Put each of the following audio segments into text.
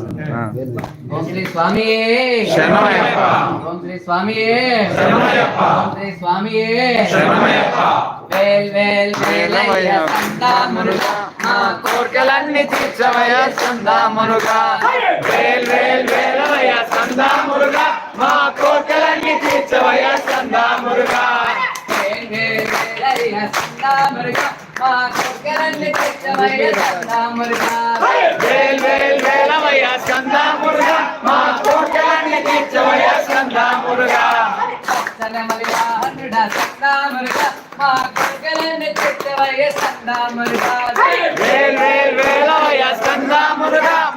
ఓం శ్రీ స్వామియే. శరణమయ్యప్ప. ఓం శ్రీ స్వామియే. శరణమయ్యప్ప. ఓం శ్రీ స్వామియే. శరణమయ్యప్ప. వేల్ వేల్ వేలయ్య సందా మురుగా మా కోర్కెలన్నీ తీర్చవయ్య సందా మురుగా వేల్ వేల్ వేలవయ్య సందా మురుగా మా కోర్కెలన్నీ తీర్చవయ్య సందా మురుగా వేల్ వేల్ వేలయ్య సందా మురుగా మా కోర్కెలన్నీ తీర్చవయ్య సందా మురుగా. వేల్ వేల్ వేలవయ్య సందా మా కోర్కెలన్నీ తీర్చవయ్య సందా సనమలిగా హన్నుడా సందా మా కోర్కెలన్నీ తీర్చవయ్య సందా వేల్ వేల్ వేలవయ్య సందా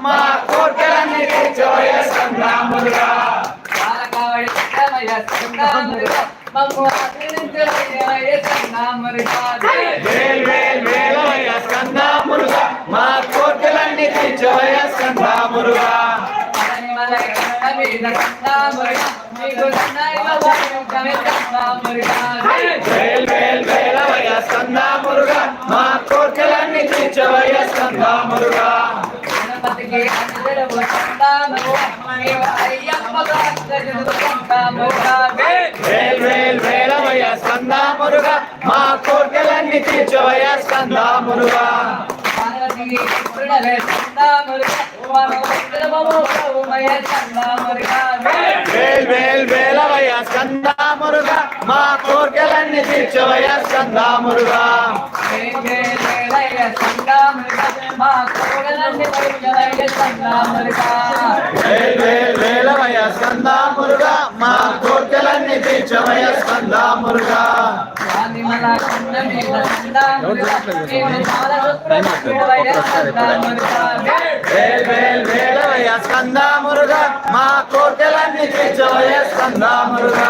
మా బాలకావడి ఆశ్రయించవయ్య సందా మురుగా వేల్ వేల్ వేలవయ్య మురుగా మా కోర్కెలన్నీ తీర్చవయ్య సందా మురుగా వేలవయ్య సందా మురుగా మా కోర్కెలన్నీ తీర్చవయ్య సందా మురుగా వేలవయ్య సందా మురుగా మా కోర్కెలన్నీ తీర్చవయ్య సందా మురుగా వేలవయ్య మురుగా మా కోర్కెలన్నీ తీర్చవయ్య సందా మురుగా? సందా మా కోర్కెలన్నీ తీర్చవయ్య స్కందా మురుగా? స్కందా మురుగా మా కోర్కెలన్నీ తీర్చవయ్య స్కందా మురుగా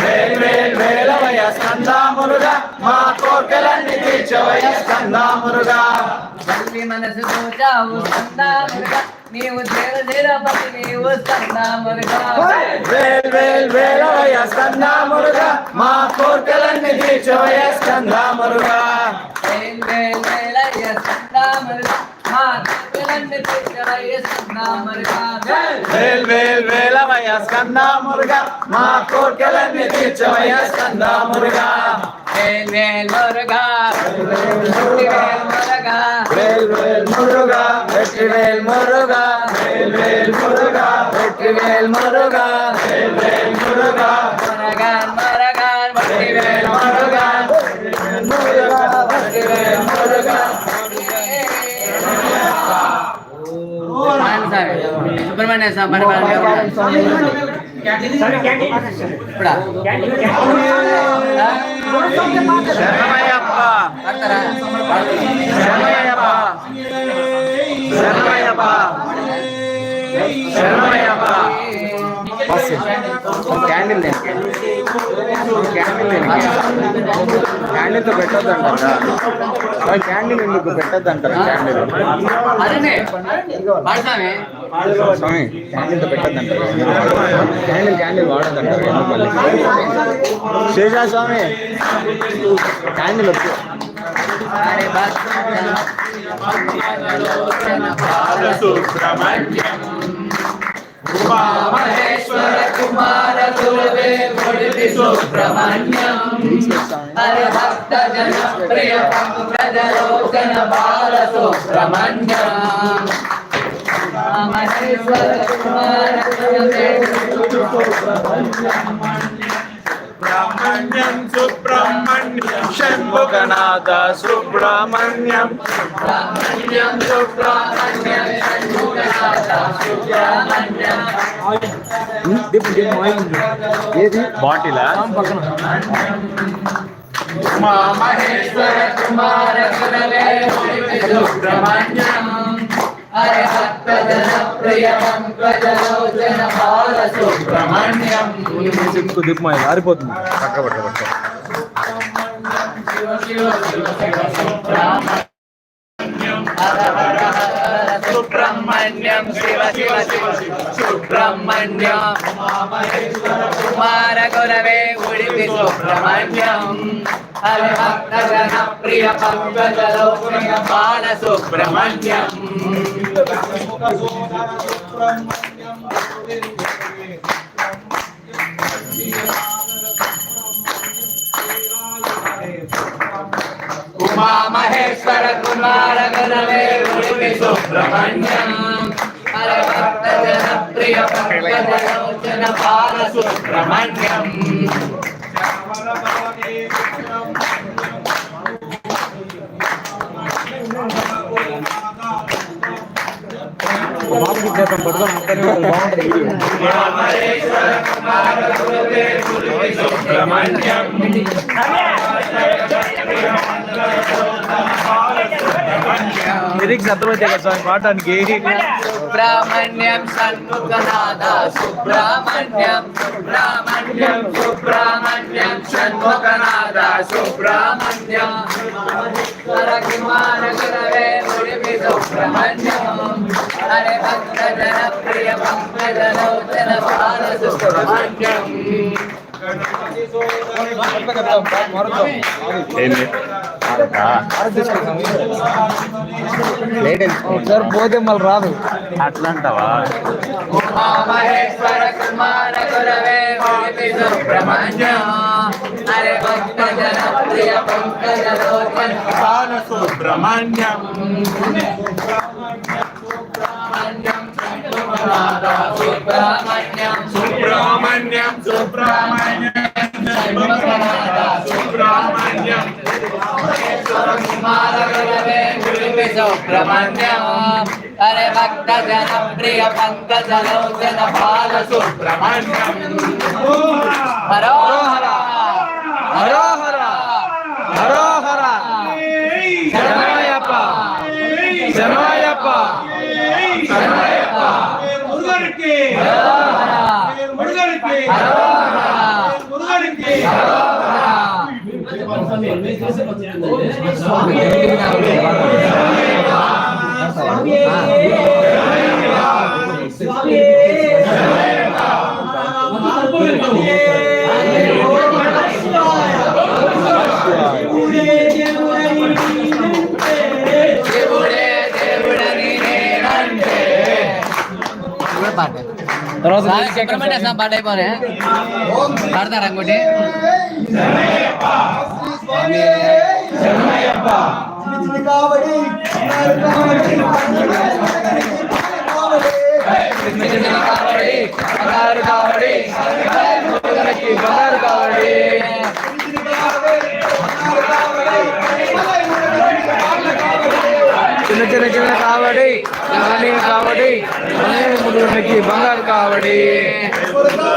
వేల్ వేల్ మురుగా మా కోర్కెలన్నీ తీర్చవయ్య స్కందా మురుగా తల్లి మనసు చూచావు సందా మురుగా. నీవు చేర చేర పతి నీవు సందా మురుగా. వేల్ వేల్ వేలవయ్య స్కందా మురుగా. మా కోర్కెలన్నీ తీర్చవయ్య స్కందా మురుగా వేల్ వేల్ వేలయ్య సందా మురుగా మా కళ్ళన్ని తీర్చవయ్య సందా మురుగా వేల్ వేల్ వేలవయ్య స్కందా మురుగా. మా కోర్కెలన్నీ తీర్చవయ్య స్కందా మురుగా. వేల్ వేల్ మురుగా. వేల్ వేల్ మురుగా. వెట్టి వేల్ మురుగా. వేల్ వేల్ మురుగా. వెట్టి వేల్ మురుగా. వేల్ వేల్ మురుగా. మురగాన్ మురగాన్ వెట్టి వేల్ మురుగా మురుగా. సుబ్రహ్మణ్య స్వామి ఇప్పుడా శరణమయ్యప్ప శరణమయ్యప్ప శరణమయ్యప్ప శరణమయ్యప్ప క్యాండిల్ క్యాండిల్ క్యాండిల్తో పెట్టద్దంటారా? క్యాండిల్ ఎందుకు పెట్టద్దంటారా క్యాండిల్? అదే పాడతామే స్వామి క్యాండిల్తో పెట్టద్దంటారా? క్యాండిల్ క్యాండిల్ వాడద్దంటారా? ఎందుకు మళ్ళీ శేషా స్వామి క్యాండిల్ महेश्वर कुमार दुर्वे मुरली सुब्रह्मण्यम हर भक्त जन प्रिय पंकज लोचन बाल सुब्रह्मण्यम महेश्वर कुमार दुर्वे मुरली सुब्रह्मण्यम సుబ్రహ్మణ్యం సుబ్రహ్మణ్యం. షణ్ముఖనాథ సుబ్రహ్మణ్యం. సుబ్రహ్మణ్యం సుబ్రహ్మణ్యం షణ్ముఖనాథ సుబ్రహ్మణ్యం. ఏది? బాటిలా? ఉమా మహేశ్వర కుమార సుబ్రహ్మణ్యం. దిక్కు దిక్కు మా ఆరిపోతుంది పక్క పక్క పక్క సుబ్రహ్మణ్యం శివ శివ శివ సుబ్రహ్మణ్యం. కుమార గురవే ఉడిపి సుబ్రహ్మణ్యం. హరి భక్త జన ప్రియ పంకజ లోచన బాల సుబ్రహ్మణ్యం ఉమా మహేశ్వర కుమార గణవే ఉడిపి సుబ్రహ్మణ్యం హరి భక్త జన ప్రియ పంకజ లోచన బాల సుబ్రహ్మణ్యం की जब हम बढ़ो हम करेंगे बाउंड वीडियो हमारे सर हमारे गुरु के गुरु की सुब्रमण्यम లిరిక్స్ అర్థమవుతాయి కదా సార్ పాడడానికి సుబ్రహ్మణ్యం షణ్ముఖనాథ సుబ్రహ్మణ్యం సుబ్రహ్మణ్యం సుబ్రహ్మణ్యం షణ్ముఖనాథ సుబ్రహ్మణ్యం కుమార గురవే ముడి సుబ్రహ్మణ్యం హరే భక్త జన ప్రియ పంకజ లోచన బాల సుబ్రహ్మణ్యం ఏంది ఒకసారి పోతే మళ్ళీ రాదు. అట్లా అంటావా ఉమా మహేశ్వర కుమార గురవే సుబ్రహ్మణ్యం. हरे भक्त जन प्रिय पंकज लोचन भान सुब्रह्मण्यम। सुब्रह्मण्यम सुब्रह्मण्यम। सुब्रह्मण्यम सुब्रह्मण्यम। सुब्रह्मण्यम। हरे भक्त जन प्रिय पंकज लोचन पाल सुब्रह्मण्यम। हरो हरा హరోహర హరోహర శరణయ్యప్ప శరణయ్యప్ప శరణయ్యప్ప మురుగడికి మురుగడికి మురుగడికి స్వామి స్వామి. సుబ్రహ్మణ్య పాట అయిపోయి పాడతారు అంకోటి చిన్న చిన్న చిన్న కావడి నాని కావడి ముడుగునికి బంగారు కావడి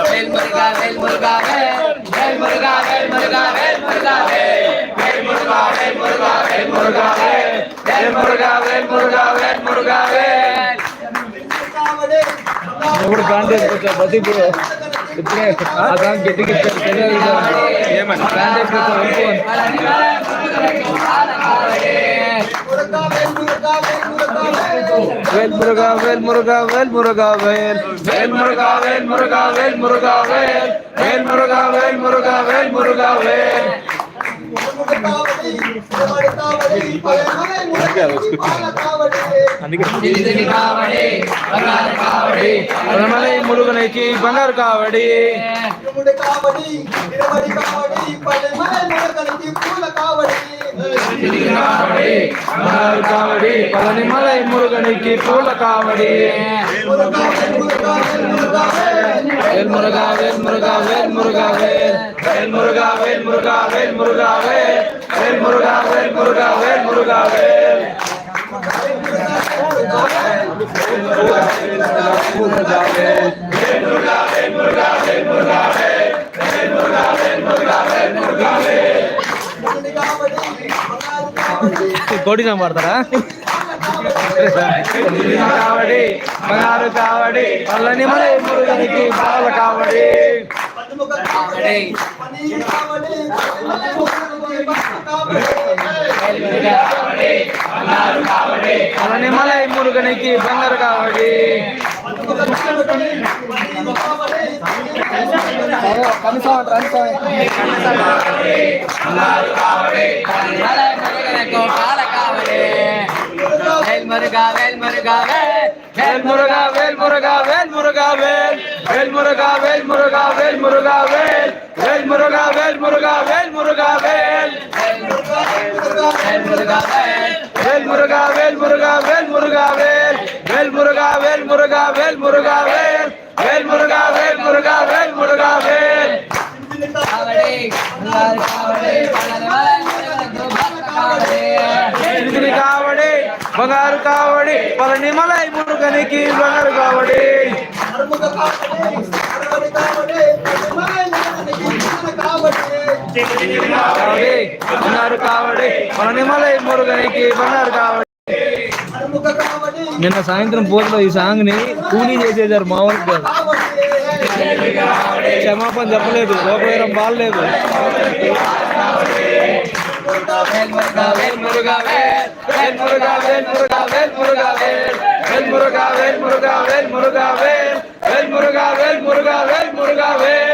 వేల్ మురుగా వేల్ మురుగా వేల్ వేల్ మురుగా వేల్ మురుగా వేల్ మురుగా వేల్ మురుగా వేల్ మురుగా వేల్ మురుగా వేల్ మురుగా వేల్ మురుగా వేల్ మురుగా వేల్ ఇప్పుడు ప్లాన్ చేసుకొచ్చా బతి ఇప్పుడు ఇప్పుడే ఆ దాని గట్టికి ఏమని ప్లాన్ చేసుకొచ్చా வேல் முருகா வேல் முருகா வேல் முருகா வேல். வேல் முருகா வேல் முருகா வேல் முருகா வேல். வேல் முருகா வேல் முருகா வேல் முருகா வேல். అందుకే காவடி மலை முருகனைக்கு பங்கர் காவடி காவடி பழனிமலை முருகனுக்கு பூல காவடி வேல் முருகா வேல் முருகா வேல் முருகா வேல் வேல் முருகா வேல் முருகா வேல் முருகா வேல் வேல் முருகா வேல் முருகா வேல் முருகா வேல் కోడి నమ్మాడతారా కావడి బంగారు కావడి పళ్ళని మన మురుగనికి బాల కావడి కావడి அதனை மலை முருகனைக்கு பங்கருக்காவடி வேல் முருகா வேல் முருகா வேல் முருகா வேல் முருகா வேல் முருகா வேல் வேல் முருகா வேல் முருகா வேல் முருகா வேல் வேல் முருகா வேல் முருகா வேல் முருகா வேல் வேல் முருகா வேல் முருகா வேல். முருகா வேல் முருகா வேல் முருகா வேல். வேல் முருகா வேல் முருகா வேல் முருகா வேல். வேல் முருகா வேல் முருகா வேல் முருகா வேல். மலர் காவலே மலர் மலர் முருகனுக்கு கோபால காவலே నిన్న సాయంత్రం పూటలో ఈ సాంగ్ని కూలీ చేసేసారు మామూలు గారు క్షమాపణ చెప్పలేదు గోపవీరం బాగలేదు మురుగా వేల్ మురుగా వేల్ మురుగా వేల్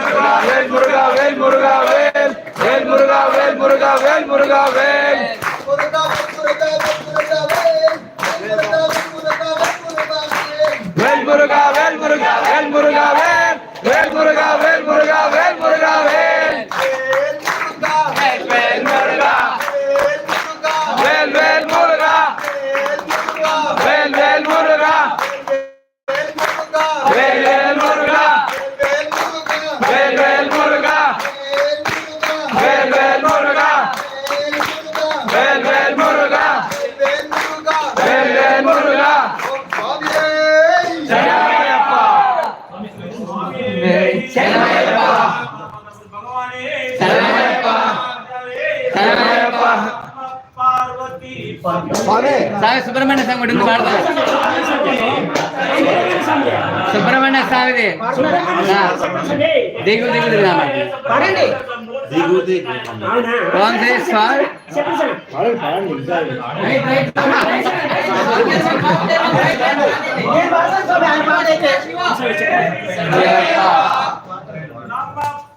స్వామి సుబ్రహ్మణ్య స్వామి ఒకటి పాడతాం సుబ్రహ్మణ్య స్వామిది. దిగు దిగు దిగుదామా పాడండి. कौन थे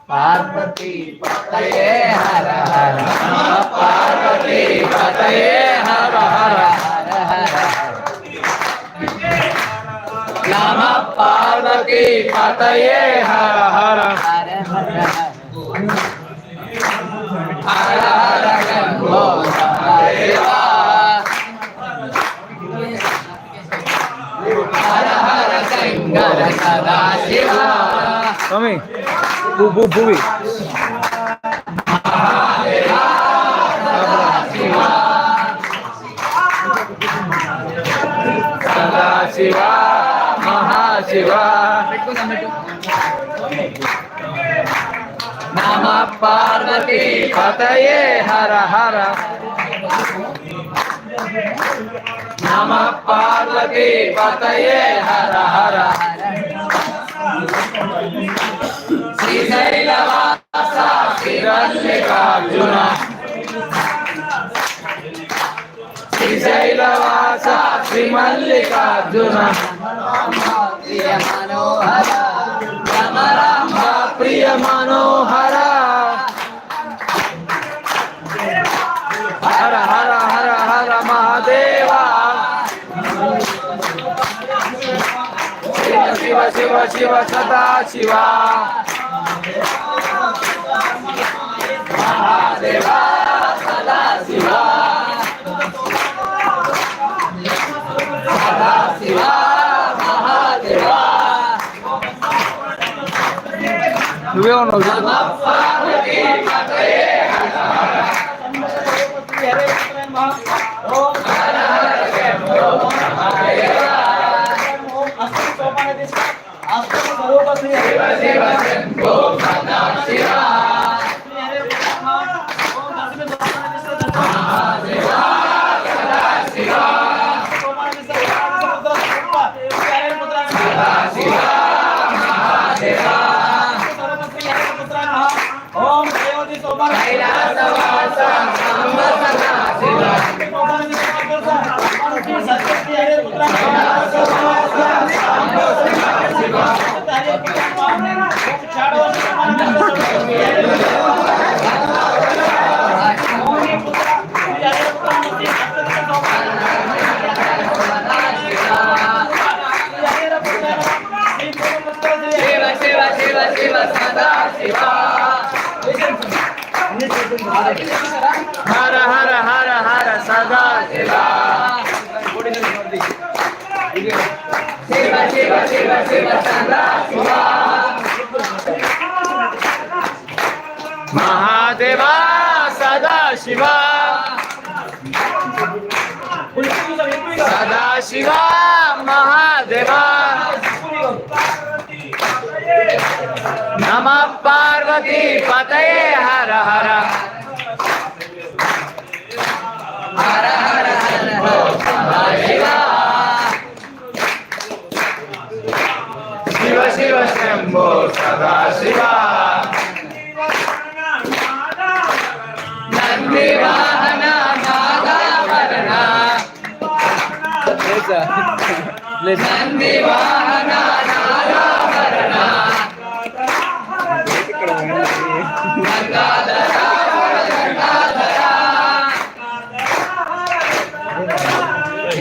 पार्वती पतये हर हर पार्वती पतये हर हर हर हर। नम पार्वती पतये हर हर हर हर। हर हर हर देवा हर हर गंगा सदा शिवा स्वामी। Boo, नम पार्वती पतये हर हर। नम पार्वती पतये हर हर। శ్రీరల్లికార్జున శ్రీశైలవాస శ్రీమల్లికార్జున ప్రియ మనోహర రమ రామ ప్రియ మనోహర హర హర హర హర మహాదేవ శివ శివ శివ శివ సదా శివ నువ్వే ఉన్నావు शिव शिव शिव गोपनाथ शिवा हर हर हर हर सदा शिवा शिवा शिवा शिवा शिवा सदा शिवा మహాదేవా సదా శివ సదా శివ మహాదేవా. నమ పార్వతీ పతయే హర హర. హర హర హర శివ. శివ శివ శంభో సదా శివ నంది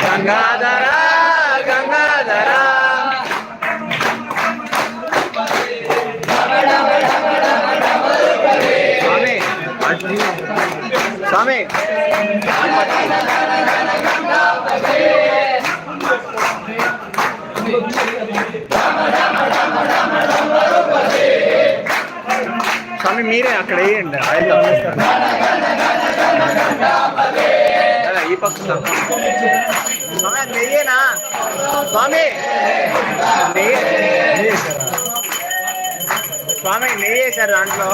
గంగాధర గంగాధర స్వామి స్వామి మీరే అక్కడ వేయండి. ఈ పక్క స్వామి నెయ్యేనా? స్వామి నెయ్యి. స్వామి నెయ్యేశారు దాంట్లో.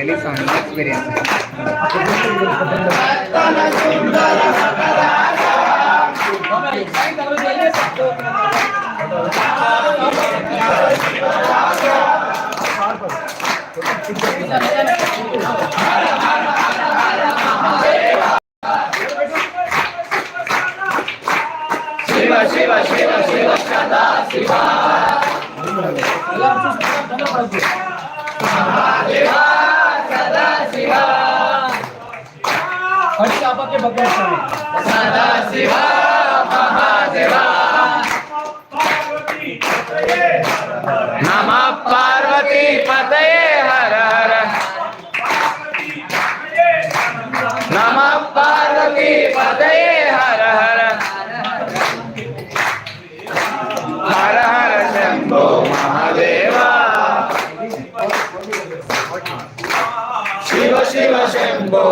really fun Shiva, Shiva, Shiva, Shiva, Shada, Shiva. Shiva. हरी शिवा महादेवा पार्वती पतये हर हर। नमः पार्वती पतये हर Shiva Shambho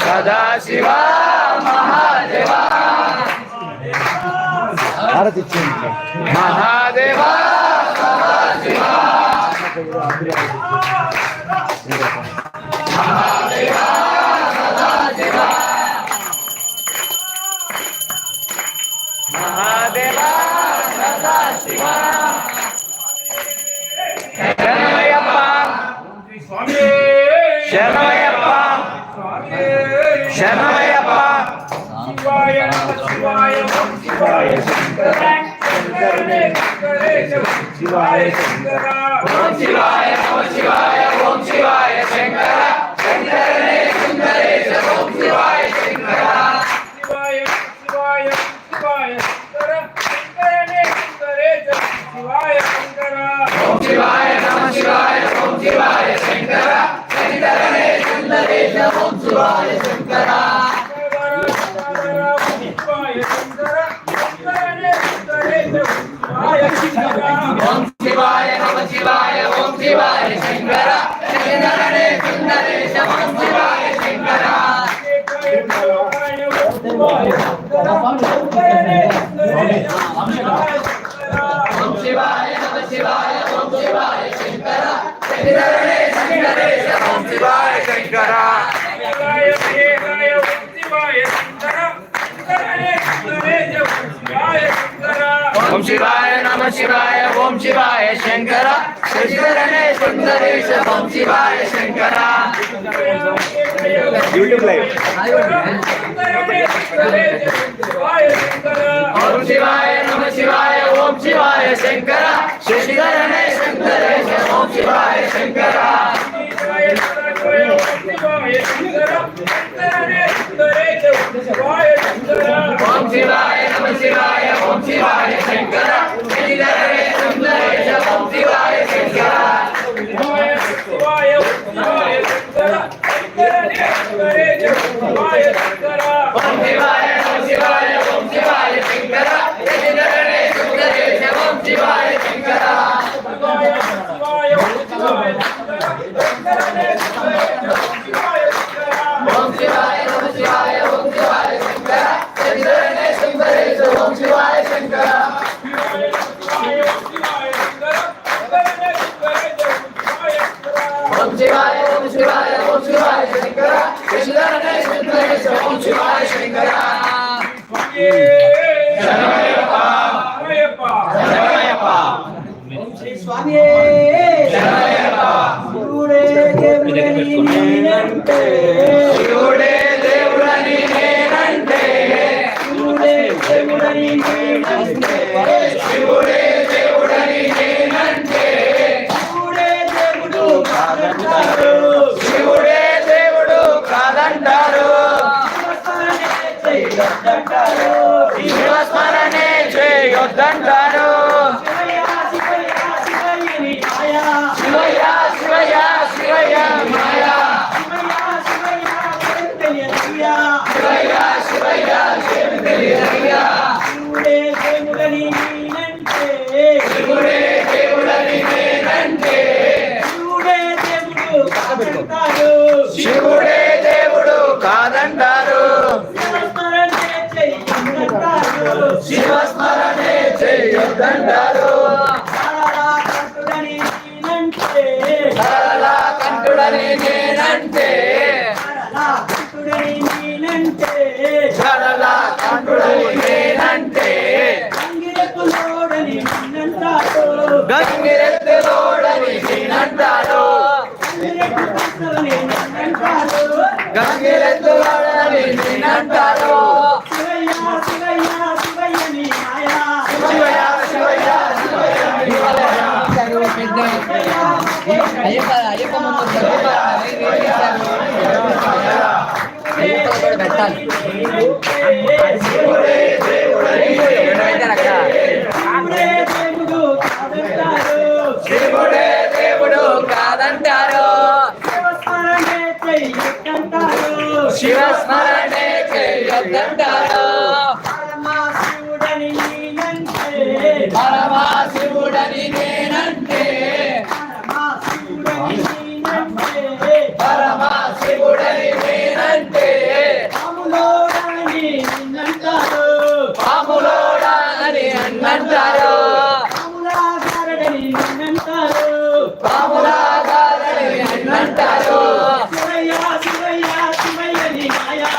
Sada Shiva Shiva Mahadeva Mahadeva Mahadeva Mahadeva శరణమయ్యప్ప శివాయ శివాయ శివాయ శంకర శంకరనే శంకరేశ శివాయ శంకర ఓం శివాయ ఓం శివాయ ఓం శివాయ శంకర శంకరనే సుందరేశ ఓం శివాయ శంకర శివాయ శివాయ శివాయ శంకర శంకరనే శంకరేశ శివాయ శంకర ఓం శివాయ నమ శివాయ ఓం శివాయ శంకర శంకరనే సుందరేశ ఓం శివాయ శంకర శివాయ శంకర శంకరనే శంకరేశ శివాయ శంకర ఓం శివాయ ఓం శివాయ శంకర శశిధరణే సుందరేశ ఓం శివాయ శంకర ఓం శివాయ నమ శివాయ ఓం శివాయ శంకర శశిధరణే సుందరేశ ఓం శివాయ శంకర ఓం శివాయ నమ శివాయ ఓం శివాయ శంకర శశిధరణే సుందరేశ ఓం శివాయ శంకర. యూట్యూబ్ లైవ్ ఓం శివాయ నమ శివాయ ఓం శివాయ శంకర శశిధరణే సుందరేశ ఓం శివాయ శంకర ఓం శివాయ నమ శివాయ ఓం శివాయ దేవుడని నేనంటే శివుడే దేవుడని శివస్మరణే చేయొద్దంటారు శివయ్య శివయ్య శివయ్య మాయా శివయ్య శివయ్య శివుడు తెలియదయ్యా శివుడే దేవుడని నేనంటే శివుడే దేవుడు చేయొద్దంటారు సరళ కంఠుడని నేనంటే సరళ కంఠుడని నేనంటే గంగిరెత్తులోడని నేనంటారు గంగిరెత్తులోడని నేనంటారు శివుడే దేవుడు కాదంటారు శివస్మరణే చేయొద్దంటారు అన్నంటారు పాములాగాలని అన్నంటారు శివయ్య శివయ్య శివయ్య శివయ్య మాయా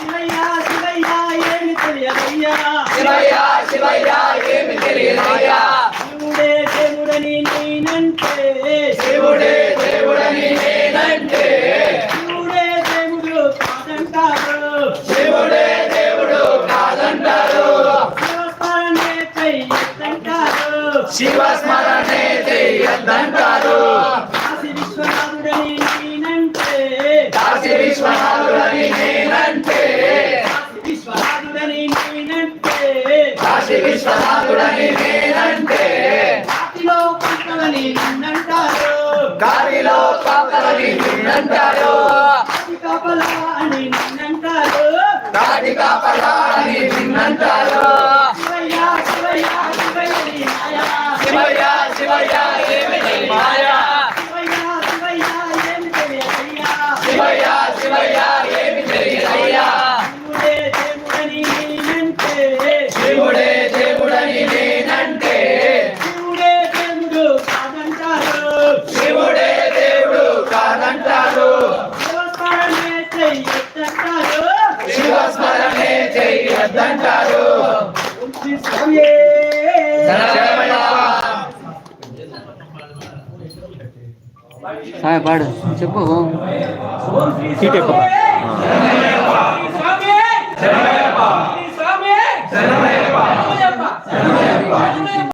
శివయ్య శివయ్య ఏమి శివస్మరణే చెయ్యొద్దంటారు కాశీ విశ్వనాథుడని నేనంటే. కాశీ విశ్వనాథుడని నేనంటే. గాలిలో కాపలని నిన్నంటారు. కాటి కాపలా అని నిన్నంటారు. చెయ్యొద్దంటారు పాడు చెప్పు.